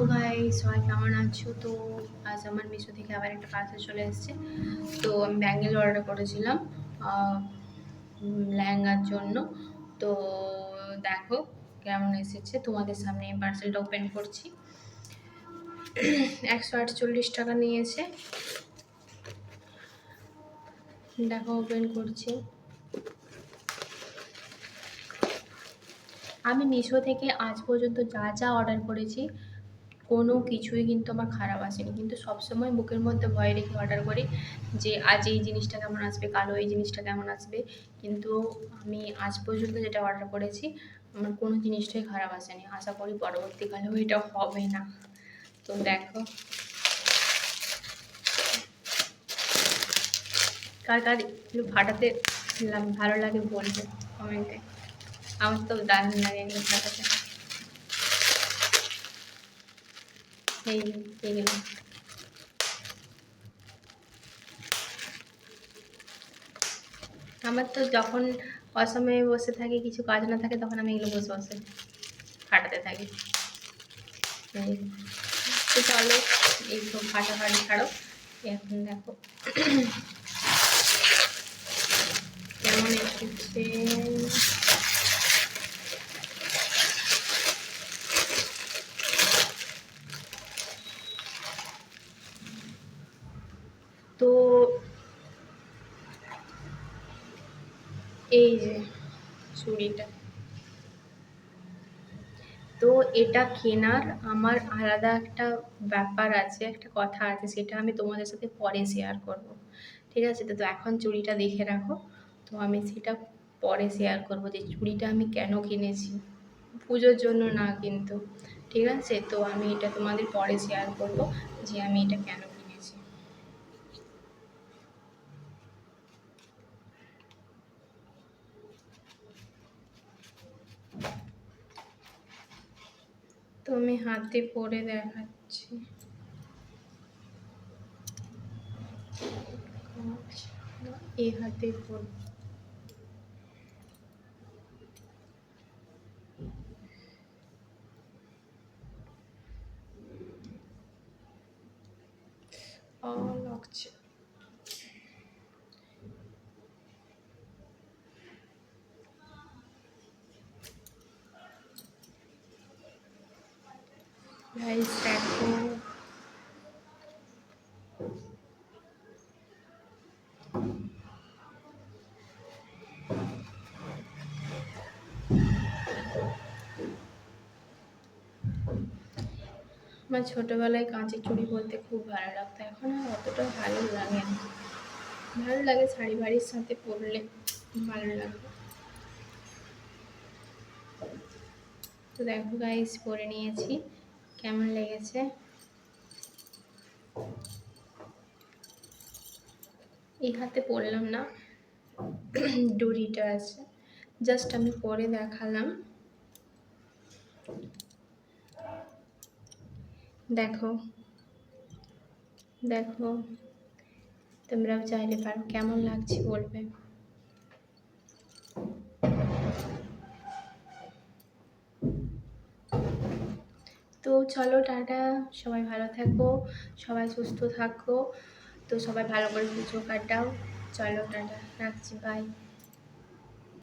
Hello guy সবাই কেমন আছো? তো আজ আমার মিশো থেকে আবার একটা পার্সেল চলে এসেছে। তো আমি ব্যাঙ্গেল অর্ডার করেছিলাম লেহেঙ্গার জন্য। তো দেখো কেমন এসেছে। তোমাদের সামনে পার্সেলটা ওপেন করছি। একশো আটচল্লিশ টাকা নিয়েছে। দেখো ওপেন করছি। আমি মিশো থেকে আজ পর্যন্ত যা যা অর্ডার করেছি কোনো কিছুই কিন্তু আমার খারাপ আসেনি। কিন্তু সবসময় বুকের মধ্যে ভয় রেখে অর্ডার করি যে, আজ এই জিনিসটা কেমন আসবে? কালো এই জিনিসটা কেমন আসবে? কিন্তু আমি আজ পর্যন্ত যেটা অর্ডার করেছি, আমার কোনো জিনিসটাই খারাপ আসেনি। আশা করি পরবর্তীকালেও এটা হবে না। তো দেখো। কার কার একটু ফাটাতে ভালো লাগে বলবে কমেন্টে আমার তো দারুণ লাগে এগুলো ফাটাতে এই এগুলো আমার তো যখন অসময়ে বসে থাকি, কিছু কাজ না থাকে, তখন আমি এগুলো বসে বসে ফাটাতে থাকি। তো চলো, এই তো ফাটাফাটি ছাড়ো। এখন দেখো কেমন এসেছে তো এই যে চুড়িটা। তো এটা কেনার আমার আলাদা একটা ব্যাপার আছে, একটা কথা আছে, সেটা আমি তোমাদের সাথে পরে শেয়ার করব। ঠিক আছে? তো এখন চুড়িটা দেখে রাখো। তো আমি সেটা পরে শেয়ার করব যে চুড়িটা আমি কেন কিনেছি। পুজোর জন্য না কিন্তু। ঠিক আছে? তো আমি এটা তোমাদের পরে শেয়ার করব যে আমি এটা কেন কিনেছি তো আমি হাতে পরে দেখাচ্ছি। এই হাতে পরে লাগছে গাইস দেখো আমার ছোটোবেলায় কাঁচের চুড়ি বলতে খুব ভালো লাগতো। এখন আর অতটা ভালো লাগে না। ভালো লাগে শাড়ি বাড়ির সাথে পরলে ভালো লাগে তো দেখো গাইস পরে নিয়েছি। কেমন লেগেছে? এই হাতে পরলাম না। ডুরিটা আছে। জাস্ট আমি পরে দেখালাম। দেখো। দেখো। তোমরাও চাইলে পারো। কেমন লাগছে বলবে তো চলো, টাটা। সবাই ভালো থাকো, সবাই সুস্থ থাকো। তো সবাই ভালো করে পুজো কাটাও। চলো, টাটা। রাখছি বাই